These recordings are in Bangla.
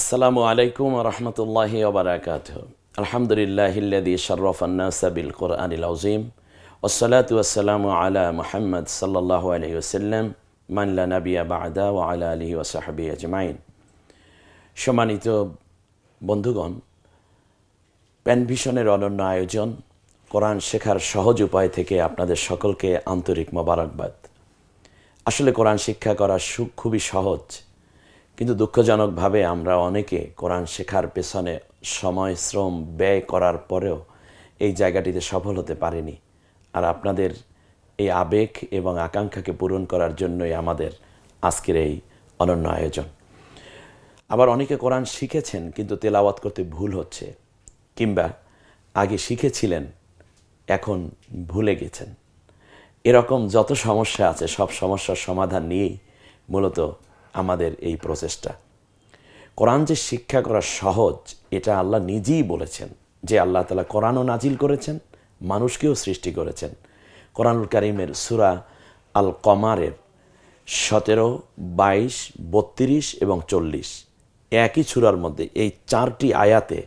আসসালামু আলাইকুম রহমতুল্লাহি ওবরাকাত আলহামদুলিল্লাহিল্লাদি শরফান্নাসা বিল কোরআনিল আজিম ওসলাতু ওয়াসালামু আলা মুহাম্মদ সাল্লাল্লাহু আলাইহি ওসাল্লাম মানলা নাবিয়া বাদা ও আলা আলিহি ওসাহাবি আজমাইন। সম্মানিত বন্ধুগণ, প্যানভিশনের অনন্য আয়োজন কোরআন শেখার সহজ উপায় থেকে আপনাদের সকলকে আন্তরিক মোবারকবাদ। আসলে কোরআন শিক্ষা করা সুখ খুবই সহজ। কিন্তু দুঃখজনকভাবে আমরা অনেকে কোরআন শেখার পেছনে সময়, শ্রম ব্যয় করার পরেও এই জায়গাটিতে সফল হতে পারেনি। আর আপনাদের এই আবেগ এবং আকাঙ্ক্ষাকে পূরণ করার জন্যই আমাদের আজকের এই অনন্য আয়োজন। আবার অনেকে কোরআন শিখেছেন কিন্তু তেলাওয়াত করতে ভুল হচ্ছে, কিংবা আগে শিখেছিলেন, এখন ভুলে গেছেন। এরকম যত সমস্যা আছে, সব সমস্যার সমাধান নিয়েই মূলত আমাদের এই প্রচেষ্টা। কোরআন যে শিক্ষা করা সহজ, এটা আল্লাহ নিজেই বলেছেন যে আল্লাহ তালা কোরআনও নাজিল করেছেন, মানুষকেও সৃষ্টি করেছেন। কোরআনুল কারিমের সুরা আল কমারের সতেরো, বাইশ, বত্রিশ এবং চল্লিশ একই সুরার মধ্যে এই চারটি আয়াতে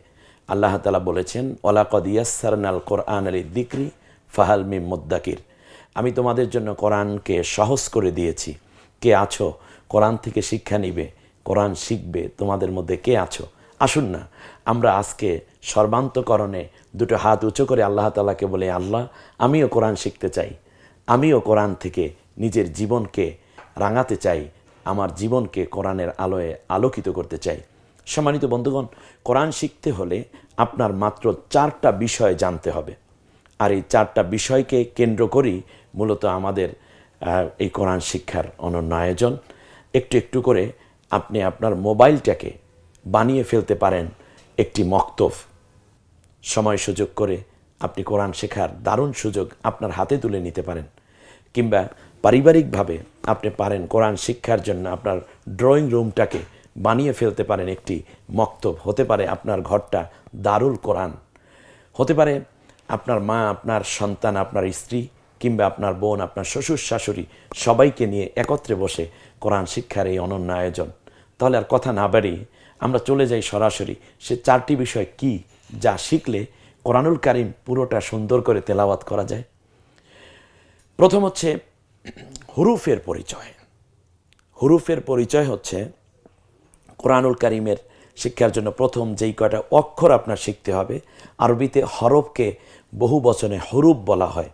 আল্লাহ তালা বলেছেন ওলাকদ ইয়াসারন আল কোরআন আলী দিক্রি ফাহাল মিম মুদ্দাকির। আমি তোমাদের জন্য কোরআনকে সহজ করে দিয়েছি। কে আছো? কোরআন থেকে শিক্ষা নিবে, কোরআন শিখবে, তোমাদের মধ্যে কে আছো? আসুন না, আমরা আজকে সর্বান্তকরণে দুটো হাত উঁচু করে আল্লাহ তালাকে বলে, আল্লাহ, আমিও কোরআন শিখতে চাই। আমিও কোরআন থেকে নিজের জীবনকে রাঙাতে চাই, আমার জীবনকে কোরআনের আলোয় আলোকিত করতে চাই। সম্মানিত বন্ধুগণ, কোরআন শিখতে হলে আপনার মাত্র চারটা বিষয় জানতে হবে। আর এই চারটা বিষয়কে কেন্দ্র করেই মূলত আমাদের এই কোরআন শিক্ষার অনন্য আয়োজন। একটু একটু করে আপনি আপনার মোবাইলটাকে বানিয়ে ফেলতে পারেন একটি মক্তব। সময় সুযোগ করে আপনি কোরআন শেখার দারুণ সুযোগ আপনার হাতে তুলে নিতে পারেন। কিংবা পারিবারিকভাবে আপনি পারেন কোরআন শিক্ষার জন্য আপনার ড্রয়িং রুমটাকে বানিয়ে ফেলতে পারেন একটি মক্তব। হতে পারে আপনার ঘরটা দারুল কোরআন। হতে পারে আপনার মা, আপনার সন্তান, আপনার স্ত্রী কিংবা আপনার বোন, আপনার শ্বশুর, শাশুড়ি সবাইকে নিয়ে একত্রে বসে কোরআন শিক্ষার এই অনন্য আয়োজন। তাহলে আর কথা না বাড়িয়ে আমরা চলে যাই সরাসরি সে চারটি বিষয় কি যা শিখলে কোরআনুল কারিম পুরোটা সুন্দর করে তেলাওয়াত করা যায়? প্রথম হচ্ছে হুরুফের পরিচয়। হুরুফের পরিচয় হচ্ছে কোরআনুল কারিমের শিক্ষার জন্য প্রথম যেই কয়টা অক্ষর আপনার শিখতে হবে। আরবিতে হরফকে বহু বচনে হরুপ বলা হয়।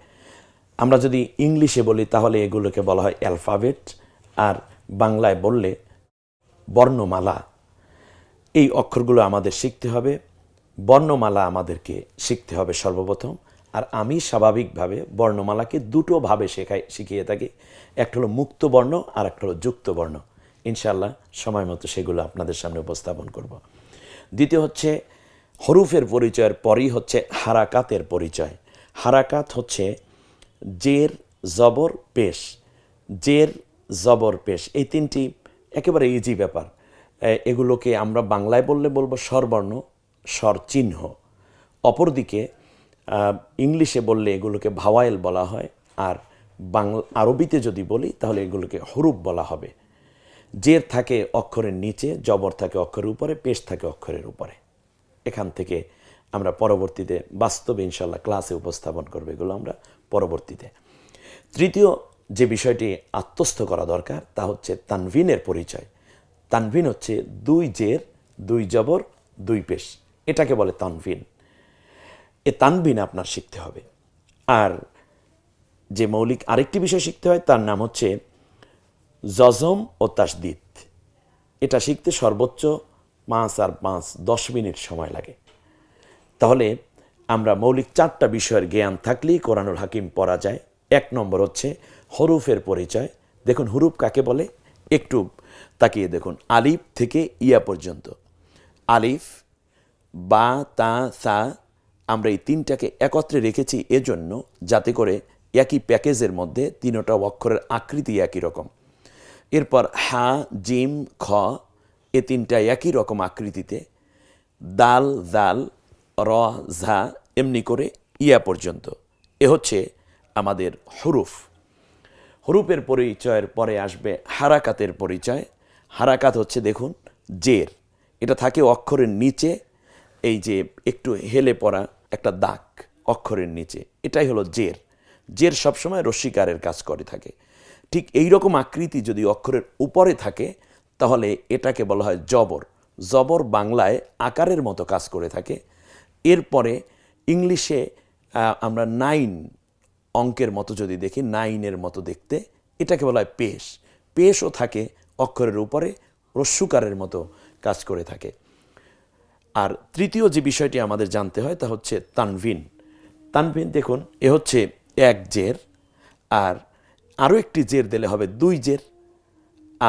আমরা যদি ইংলিশে বলি, তাহলে এগুলোকে বলা হয় অ্যালফাবেট, আর বাংলায় বললে বর্ণমালা। এই অক্ষরগুলো আমাদের শিখতে হবে। বর্ণমালা আমাদেরকে শিখতে হবে সর্বপ্রথম, আর আমি স্বাভাবিকভাবে বর্ণমালাকে দুটো ভাবে শেখাই, শিখিয়ে থাকি। একটা হলো মুক্ত বর্ণ, আর একটা হলো যুক্ত বর্ণ। ইনশাল্লাহ সময় মতো সেগুলো আপনাদের সামনে উপস্থাপন করব। দ্বিতীয় হচ্ছে হরুফের পরিচয়ের পরই হচ্ছে হারাকাতের পরিচয়। হারাকাত হচ্ছে জের, জবর, পেশ। জের, জবর, পেশ। এই তিনটি একেবারে ইজি ব্যাপার। এগুলোকে আমরা বাংলায় বললে বলব স্বরবর্ণ স্বর চিহ্ন অপরদিকে ইংলিশে বললে এগুলোকে ভাওয়াইল বলা হয়, আর বাংলা আরবিতে যদি বলি, তাহলে এগুলোকে হরুপ বলা হবে। জের থাকে অক্ষরের নিচে, জবর থাকে অক্ষরের উপরে, পেশ থাকে অক্ষরের উপরে। এখান থেকে আমরা পরবর্তীতে বাস্তবে ইনশাল্লাহ ক্লাসে উপস্থাপন করব এগুলো আমরা। পরবর্তীতে। তৃতীয় যে বিষয়টি আত্মস্থ করা দরকার, তা হচ্ছে তানভিনের পরিচয়। তানভিন হচ্ছে দুই জের, দুই জবর, দুই পেশ। এটাকে বলে তানভিন। এ তানভিন আপনার শিখতে হবে। আর যে মৌলিক আরেকটি বিষয় শিখতে হয়, তার নাম হচ্ছে জজম ও তাসদিদ। এটা শিখতে সর্বোচ্চ পাঁচ আর পাঁচ, দশ মিনিট সময় লাগে। তাহলে আমরা মৌলিক চারটা বিষয়ের জ্ঞান থাকলেই কোরআনুল হাকিম পড়া যায়। এক নম্বর হচ্ছে হরুফের পরিচয়। দেখুন হুরুফ কাকে বলে? একটু তাকিয়ে দেখুন। আলিফ থেকে ইয়া পর্যন্ত। আলিফ, বা, তা, সা আমরা এই তিনটাকে একত্রে রেখেছি এজন্য যাতে করে একই প্যাকেজের মধ্যে তিনোটা অক্ষরের আকৃতি একই রকম। এরপর হা, জিম, খ, এ তিনটা একই রকম আকৃতিতে। দাল দাল র, ঝা, এমনি করে ইয়া পর্যন্ত। এ হচ্ছে আমাদের হরুফ। হরুপের পরিচয়ের পরে আসবে হারাকাতের পরিচয়। হারাকাত হচ্ছে দেখুন, জের। এটা থাকে অক্ষরের নিচে, এই যে একটু হেলে পড়া একটা দাগ অক্ষরের নিচে। এটাই হলো জের। জের সবসময় রশ্মিকারের কাজ করে থাকে। ঠিক এই রকম আকৃতি যদি অক্ষরের উপরে থাকে, তাহলে এটাকে বলা হয় জবর। জবর বাংলায় আকারের মতো কাজ করে থাকে। এরপরে ইংলিশে আমরা নাইন অঙ্কের মতো যদি দেখি, নাইনের মতো দেখতে, এটাকে বলা হয় পেশ। পেশও থাকে অক্ষরের উপরে, রস্যুকারের মতো কাজ করে থাকে। আর তৃতীয় যে বিষয়টি আমাদের জানতে হয়, তা হচ্ছে তানভিন। তানভিন, দেখুন, এ হচ্ছে এক জের, আর আরও একটি জের দিলে হবে দুই জের,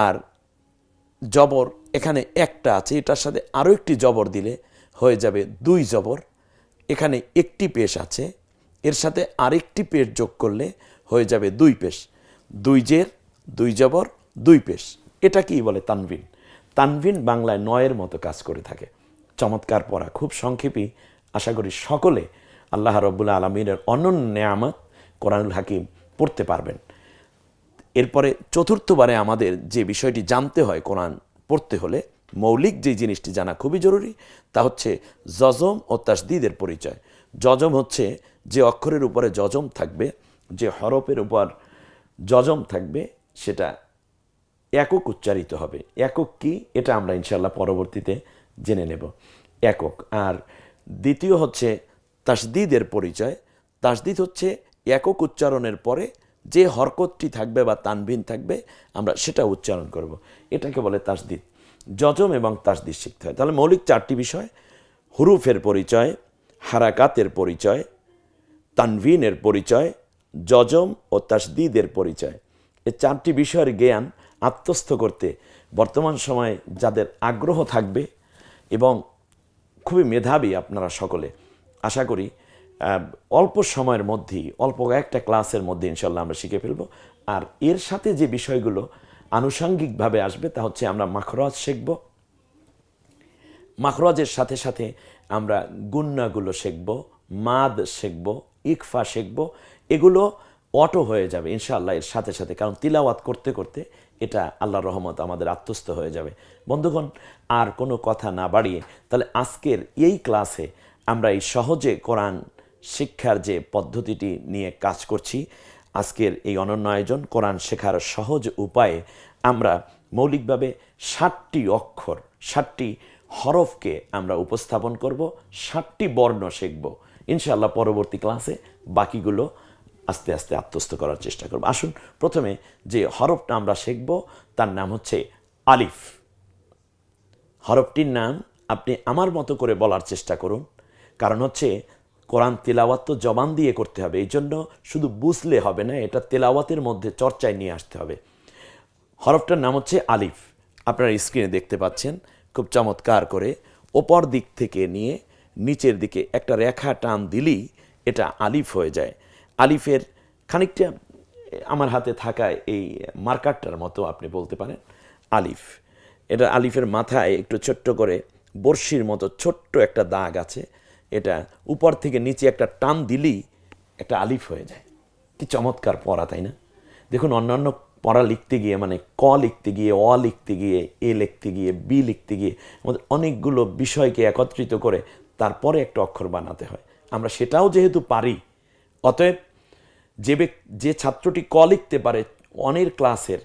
আর জবর, এখানে একটা আছে, এটার সাথে আরও একটি জবর দিলে হয়ে যাবে দুই জবর। এখানে একটি পেশ আছে, এর সাথে আরেকটি পেশ যোগ করলে হয়ে যাবে দুই পেশ। দুই জের, দুই জবর, দুই পেশ। এটা কি বলে তানভিন? তানভিন বাংলায় নয়ের মতো কাজ করে থাকে। চমৎকার পড়া, খুব সংক্ষেপী। আশা করি সকলে আল্লাহ রব্বুল্লা আলমিনের অনন্য নেয়ামত কোরআনুল হাকিম পড়তে পারবেন। এরপরে চতুর্থবারে আমাদের যে বিষয়টি জানতে হয় কোরআন পড়তে হলে মৌলিক যে জিনিসটি জানা খুবই জরুরি, তা হচ্ছে জজম ও তাসদিদের পরিচয়। জজম হচ্ছে যে অক্ষরের উপরে জজম থাকবে, যে হরফের উপর জজম থাকবে, সেটা একক উচ্চারিত হবে। একক কি? এটা আমরা ইনশাল্লাহ পরবর্তীতে জেনে নেব। একক। আর দ্বিতীয় হচ্ছে তাসদিদের পরিচয়। তাসদিদ হচ্ছে একক উচ্চারণের পরে যে হরকতটি থাকবে বা তানভিন থাকবে, আমরা সেটা উচ্চারণ করব। এটাকে বলে তাসদিদ। যজম এবং তাসদিদ শিখতে হয়। তাহলে মৌলিক চারটি বিষয়, হুরুফের পরিচয়, হারাকাতের পরিচয়, তানভিনের পরিচয়, যজম ও তাসদিদের পরিচয়। এই চারটি বিষয়ের জ্ঞান আত্মস্থ করতে বর্তমান সময়ে যাদের আগ্রহ থাকবে এবং খুবই মেধাবী আপনারা সকলে, আশা করি অল্প সময়ের মধ্যেই, অল্প একটা ক্লাসের মধ্যে ইনশাল্লাহ আমরা শিখে ফেলব। আর এর সাথে যে বিষয়গুলো আনুষঙ্গিকভাবে আসবে, তা হচ্ছে আমরা মাখরাজ শিখব। মাখরাজের সাথে সাথে আমরা গুন্নাগুলো শিখব, মাদ শিখব, ইকফা শিখব, এগুলো অটো হয়ে যাবে ইনশাআল্লাহ এর সাথে সাথে, কারণ তিলাওয়াত করতে করতে এটা আল্লাহর রহমত আমাদের আত্মস্থ হয়ে যাবে। বন্ধুগণ, আর কোনো কথা না বাড়িয়ে তাহলে আজকের এই ক্লাসে আমরা এই সহজে কোরআন শিক্ষার যে পদ্ধতিটি নিয়ে কাজ করছি আজকের এই অনন্য আয়োজন কোরআন শেখার সহজ উপায়ে আমরা মৌলিকভাবে ষাটটি অক্ষর, ষাটটি হরফকে আমরা উপস্থাপন করব, ষাটটি বর্ণ শিখব। ইনশাআল্লাহ পরবর্তী ক্লাসে বাকিগুলো আস্তে আস্তে আত্মস্থ করার চেষ্টা করব। আসুন, প্রথমে যে হরফটা আমরা শিখব, তার নাম হচ্ছে আলিফ। হরফটির নাম আপনি আমার মতো করে বলার চেষ্টা করুন। কারণ হচ্ছে কোরআন তেলাওয়াত তো জবান দিয়ে করতে হবে, এই জন্য শুধু বুঝলে হবে না, এটা তেলাওয়াতের মধ্যে চর্চায় নিয়ে আসতে হবে। হরফটার নাম হচ্ছে আলিফ, আপনারা স্ক্রিনে দেখতে পাচ্ছেন, খুব চমৎকার করে ওপর দিক থেকে নিয়ে নিচের দিকে একটা রেখা টান দিলেই এটা আলিফ হয়ে যায়। আলিফের খানিকটা আমার হাতে থাকা এই মার্কারটার মতো আপনি বলতে পারেন, আলিফ। এটা আলিফের মাথায় একটু ছোট্ট করে বর্ষির মতো ছোট্ট একটা দাগ আছে এটা উপর থেকে নিচে একটা টান দিলেই একটা আলিফ হয়ে যায়। কি চমৎকার পড়া, তাই না? দেখুন, অন্যান্য পড়া লিখতে গিয়ে মানে ক লিখতে গিয়ে, অ লিখতে গিয়ে, এ লিখতে গিয়ে, বি লিখতে গিয়ে, আমাদের অনেকগুলো বিষয়কে একত্রিত করে তারপরে একটা অক্ষর বানাতে হয়। আমরা সেটাও যেহেতু পারি, অতএব যে যে ছাত্রটি ক লিখতে পারে, অনের ক্লাসের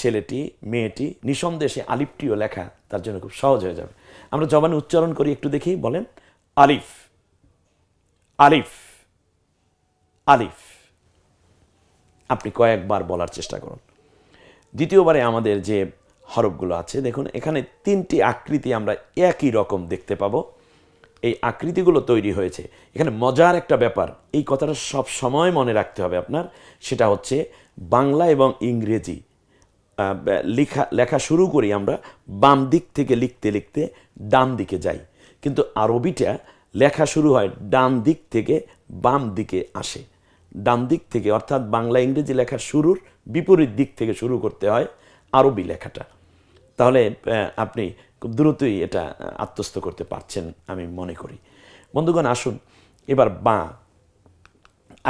ছেলেটি, মেয়েটি নিঃসন্দেশে আলিফটিও লেখা তার জন্য খুব সহজ হয়ে যাবে। আমরা জবানে উচ্চারণ করি, একটু দেখি, বলেন। আলিফ আলিফ আলিফ। আপনি কয়েকবার বলার চেষ্টা করুন। দ্বিতীয়বারে আমাদের যে হরফগুলো আছে, দেখুন, এখানে তিনটি আকৃতি আমরা একই রকম দেখতে পাবো। এই আকৃতিগুলো তৈরি হয়েছে। এখানে মজার একটা ব্যাপার, এই কথাটা সব সময় মনে রাখতে হবে আপনার। সেটা হচ্ছে বাংলা এবং ইংরেজি। লেখা লেখা শুরু করি আমরা, বাম দিক থেকে লিখতে লিখতে ডান দিকে যাই। কিন্তু আরবিটা লেখা শুরু হয় ডান দিক থেকে বাম দিকে আসে। ডান দিক থেকে, অর্থাৎ বাংলা, ইংরেজি লেখার শুরুর বিপরীত দিক থেকে শুরু করতে হয় আরবি লেখাটা। তাহলে আপনি খুব দ্রুতই এটা আত্মস্থ করতে পারছেন আমি মনে করি। বন্ধুগণ, আসুন এবার বা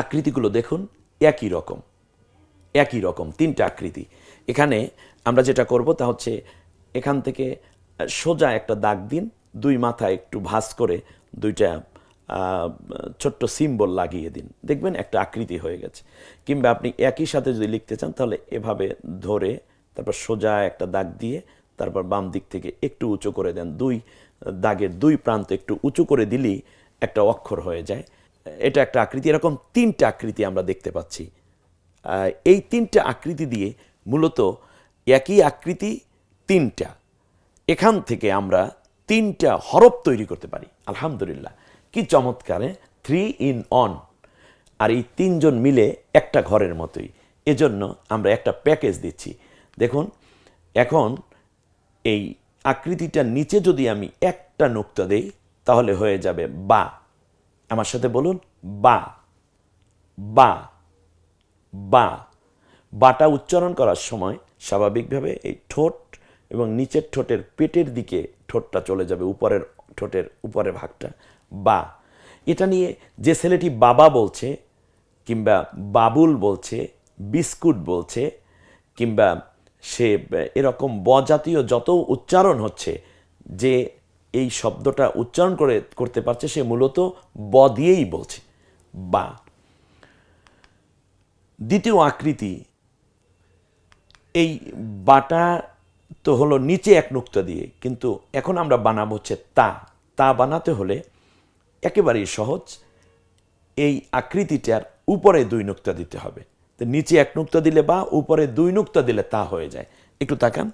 আকৃতিগুলো দেখুন, একই রকম একই রকম, তিনটা আকৃতি। এখানে আমরা যেটা করব তা হচ্ছে এখান থেকে সোজা একটা দাগ দিন দুই মাথা একটু ভাঁজ করে দুইটা ছোট্ট সিম্বল লাগিয়ে দিন। দেখবেন একটা আকৃতি হয়ে গেছে। কিংবা আপনি একই সাথে যদি লিখতে চান, তাহলে এভাবে ধরে, তারপর সোজা একটা দাগ দিয়ে, তারপর বাম দিক থেকে একটু উঁচু করে দেন। দুই, দাগের দুই প্রান্ত একটু উঁচু করে দিলেই একটা অক্ষর হয়ে যায়। এটা একটা আকৃতি। এরকম তিনটা আকৃতি আমরা দেখতে পাচ্ছি। এই তিনটা আকৃতি দিয়ে মূলত একই আকৃতি তিনটা। এখান থেকে আমরা তিনটা হরফ তৈরি করতে পারি। আলহামদুলিল্লাহ। কি চমৎকারে। থ্রি ইন অন আর এই তিনজন মিলে একটা ঘরের মতোই। এজন্য আমরা একটা প্যাকেজ দিচ্ছি। দেখুন, এখন এই আকৃতিটার নিচে যদি আমি একটা নুক্তা দেই, তাহলে হয়ে যাবে বা। আমার সাথে বলুন, বা। বা। বা। বাটা উচ্চারণ করার সময় স্বাভাবিকভাবে এই ঠোঁট এবং নিচের ঠোঁটের পেটের দিকে ঠোঁটটা চলে যাবে, উপরের ঠোঁটের উপরের ভাগটা। বা, এটা নিয়ে যে ছেলেটি বাবা বলছে, কিংবা বাবুল বলছে, বিস্কুট বলছে, কিংবা সে এরকম ব জাতীয় যত উচ্চারণ হচ্ছে, যে এই শব্দটা উচ্চারণ করে, করতে পারছে, সে মূলত ব দিয়েই বলছে। বা, দ্বিতীয় আকৃতি, এই বাটা তো হলো নিচে এক নুক্তা দিয়ে। কিন্তু এখন আমরা বানাবো হচ্ছে তা। তা বানাতে হলে একেবারেই সহজ। এই আকৃতিটার উপরে দুই নুক্তা দিতে হবে। তো নিচে এক নুক্তা দিলে বা, উপরে দুই নুক্তা দিলে তা হয়ে যায়। একটু তাকান।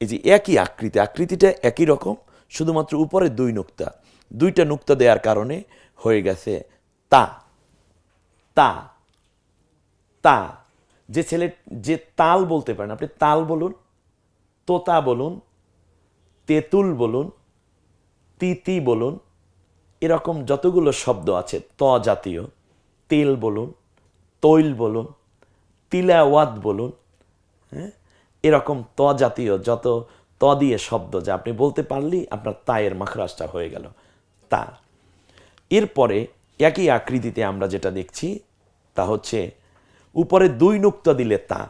এই যে একই আকৃতি, আকৃতিটা একই রকম, শুধুমাত্র উপরে দুই নুক্তা। দুইটা নুক্তা দেওয়ার কারণে হয়ে গেছে তা। তা। তা। যে ছেলে, যে তাল বলতে পারেন, আপনি তাল বলুন। তোতা বলুন, তেঁতুল বলুন, তিতি বলুন, এরকম যতগুলো শব্দ আছে, ত জাতীয়, তেল বলুন, তৈল বলুন, তিলাওয়াত বলুন হ্যাঁ? এরকম ত জাতীয় যত ত দিয়ে শব্দ যা আপনি বলতে পারলেই আপনার তায়ের মাখরাজটা হয়ে গেল, তা। এরপরে একই আকৃতিতে আমরা যেটা দেখছি, তা হচ্ছে, উপরে দুই নুক্তা দিলে তা,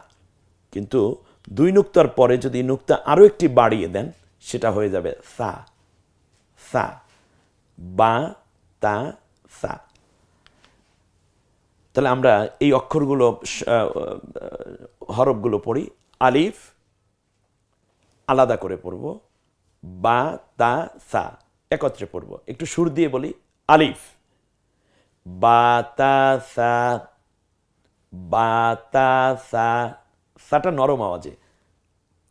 কিন্তু দুই নুক্তার পরে যদি নুক্তা আরও একটি বাড়িয়ে দেন, সেটা হয়ে যাবে সা। সা। বা, তা, সা। তাহলে আমরা এই অক্ষরগুলো হরফগুলো পড়ি। আলিফ, আলাদা করে পড়ব। বা, তা, সা একত্রে পড়ব। একটু সুর দিয়ে বলি। আলিফ। বা, তা, সা। বাতাসা সাটা নরম আওয়াজে।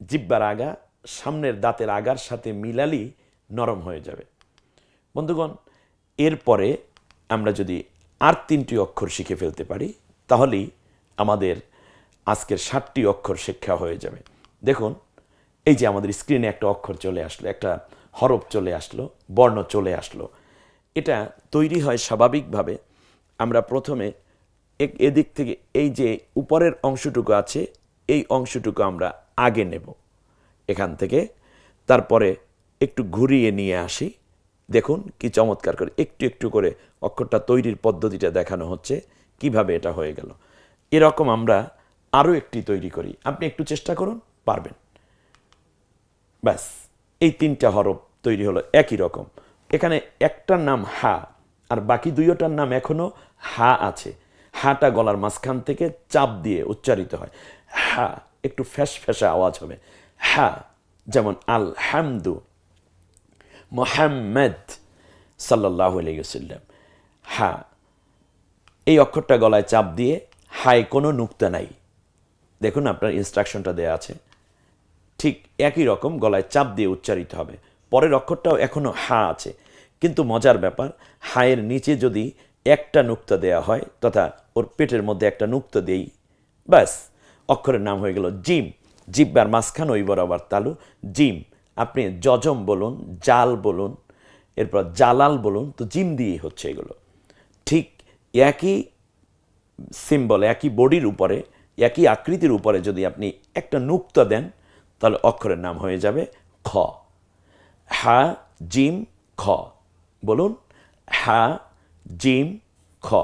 জিব্বার আগা, সামনের দাঁতের আগার সাথে মিলালি নরম হয়ে যাবে। বন্ধুগণ, এরপরে আমরা যদি আর তিনটি অক্ষর শিখে ফেলতে পারি, তাহলেই আমাদের আজকের ষাটটি অক্ষর শিক্ষা হয়ে যাবে। দেখুন, এই যে আমাদের স্ক্রিনে একটা অক্ষর চলে আসলো, একটা হরফ চলে আসলো, বর্ণ চলে আসলো, এটা তৈরি হয় স্বাভাবিকভাবে। আমরা প্রথমে এদিক থেকে এই যে উপরের অংশটুকু আছে এই অংশটুকু আমরা আগে নেব। এখান থেকে তারপরে একটু ঘুরিয়ে নিয়ে আসি। দেখুন কি চমৎকার করে একটু একটু করে অক্ষরটা তৈরির পদ্ধতিটা দেখানো হচ্ছে, কীভাবে এটা হয়ে গেল। এরকম আমরা আরও একটি তৈরি করি। আপনি একটু চেষ্টা করুন, পারবেন। ব্যাস, এই তিনটা হরফ তৈরি হলো একই রকম। এখানে একটার নাম হা আর বাকি দুইটার নাম এখনও হা আছে। হাটা গলার মাঝখান থেকে চাপ দিয়ে উচ্চারিত হয়। হা, একটু ফ্যাস ফ্যাসা আওয়াজ হবে। হা, যেমন আল হামদু মোহাম্মদ সাল্লাহ আলাইসাল্লাম হা, এই অক্ষরটা গলায় চাপ দিয়ে হায় কোনো নুক্তা নাই। দেখুন আপনার ইনস্ট্রাকশনটা দেয়া আছে। ঠিক একই রকম গলায় চাপ দিয়ে উচ্চারিত হবে। পরের অক্ষরটাও এখনও হা আছে। কিন্তু মজার ব্যাপার, হায়ের নিচে যদি একটা নুক্তা দেয়া হয়, তথা ওর পেটের মধ্যে একটা নুক্তা দেই, ব্যাস। অক্ষরের নাম হয়ে গেল জিম। জিব্বার মাঝখান ওই বরাবর তালু। জিম, আপনি জজম বলুন, জাল বলুন, এরপর জালাল বলুন, তো জিম দিয়েই হচ্ছে এগুলো। ঠিক একই সিম্বল একই বডির উপরে, একই আকৃতির উপরে যদি আপনি একটা নুক্তা দেন, তাহলে অক্ষরের নাম হয়ে যাবে খ। হা, জিম, খ। বলুন, হা, জিম, খ।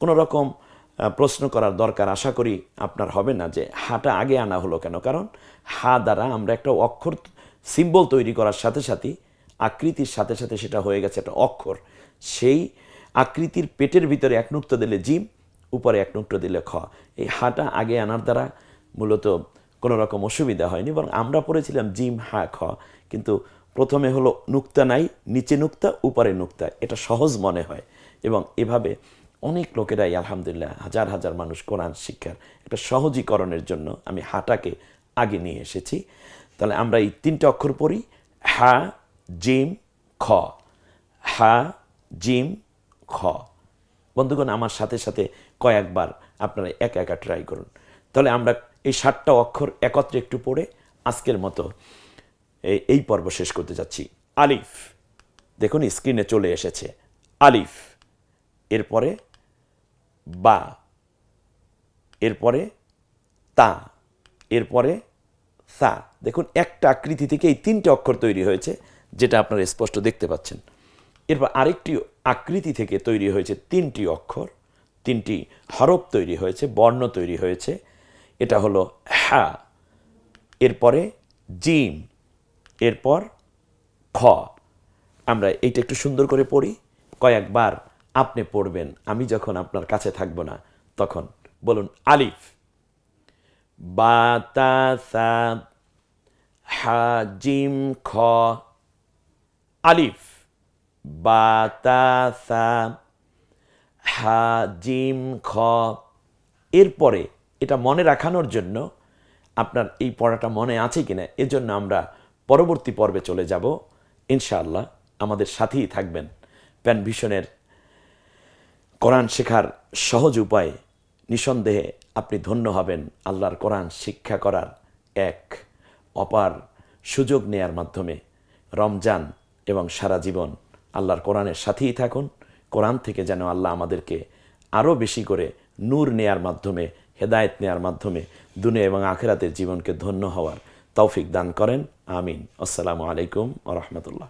কোনো রকম প্রশ্ন করার দরকার আশা করি আপনার হবে না যে হাটা আগে আনা হলো কেন। কারণ হা দ্বারা আমরা একটা অক্ষর সিম্বল তৈরি করার সাথে সাথে আকৃতির সাথে সাথে সেটা হয়ে গেছে একটা অক্ষর। সেই আকৃতির পেটের ভিতরে এক নুক্ত দিলে জিম, উপরে এক নুক্ত দিলে খ। এই হাটা আগে আনার দ্বারা মূলত কোনো রকম অসুবিধা হয়নি, বরং আমরা পড়েছিলাম জিম, হা, খ। কিন্তু প্রথমে হলো নুক্তা নাই, নিচে নুক্তা, উপরে নুক্তা। এটা সহজ মনে হয়। এবং এভাবে অনেক লোকেরাই আলহামদুলিল্লাহ হাজার হাজার মানুষ কোরআন শিক্ষার একটা সহজীকরণের জন্য আমি হাটাকে আগে নিয়ে এসেছি। তাহলে আমরা এই তিনটে অক্ষর পড়ি। হা, জিম, খ। হা, জিম, খ। বন্ধুগণ, আমার সাথে সাথে কয়েকবার আপনারা একা একা ট্রাই করুন। তাহলে আমরা এই সাতটা অক্ষর একত্রে একটু পড়ে আজকের মতো এই- পর্ব শেষ করতে যাচ্ছি। আলিফ, দেখুন স্ক্রিনে চলে এসেছে। আলিফ, এরপরে বা, এরপরে তা, এরপরে সা। দেখুন, একটা আকৃতি থেকে এই তিনটে অক্ষর তৈরি হয়েছে, যেটা আপনারা স্পষ্ট দেখতে পাচ্ছেন। এরপর আরেকটি আকৃতি থেকে তৈরি হয়েছে তিনটি অক্ষর, তিনটি হরফ তৈরি হয়েছে, বর্ণ তৈরি হয়েছে। এটা হলো হ্যা এরপরে জিম, এরপর খ। আমরা এইটা একটু সুন্দর করে পড়ি, কয়েকবার। আপনি পড়বেন, আমি যখন আপনার কাছে থাকব না, তখন বলুন, আলিফ, বাতাসা, হাজিম, খ, আলিফ, বাতাসা, হাজিম, খ। এরপরে এটা মনে রাখানোর জন্য আপনার এই পড়াটা মনে আছে কিনা, এজন্য আমরা পরবর্তী পর্বে চলে যাব। ইনশাআল্লাহ আমাদের সাথেই থাকবেন। প্যান ভিশনের কোরআন শেখার সহজ উপায় নিঃসন্দেহে আপনি ধন্য হবেন আল্লাহর কোরআন শিক্ষা করার এক অপার সুযোগ নেয়ার মাধ্যমে। রমজান এবং সারা জীবন আল্লাহর কোরআনের সাথেই থাকুন। কোরআন থেকে যেন আল্লাহ আমাদেরকে আরও বেশি করে নূর নেয়ার মাধ্যমে, হেদায়েত নেয়ার মাধ্যমে দুনিয়া এবং আখেরাতের জীবনকে ধন্য হওয়ার তৌফিক দান করেন। আমিন। আসসালামু আলাইকুম আ রহমতুল্লাহ।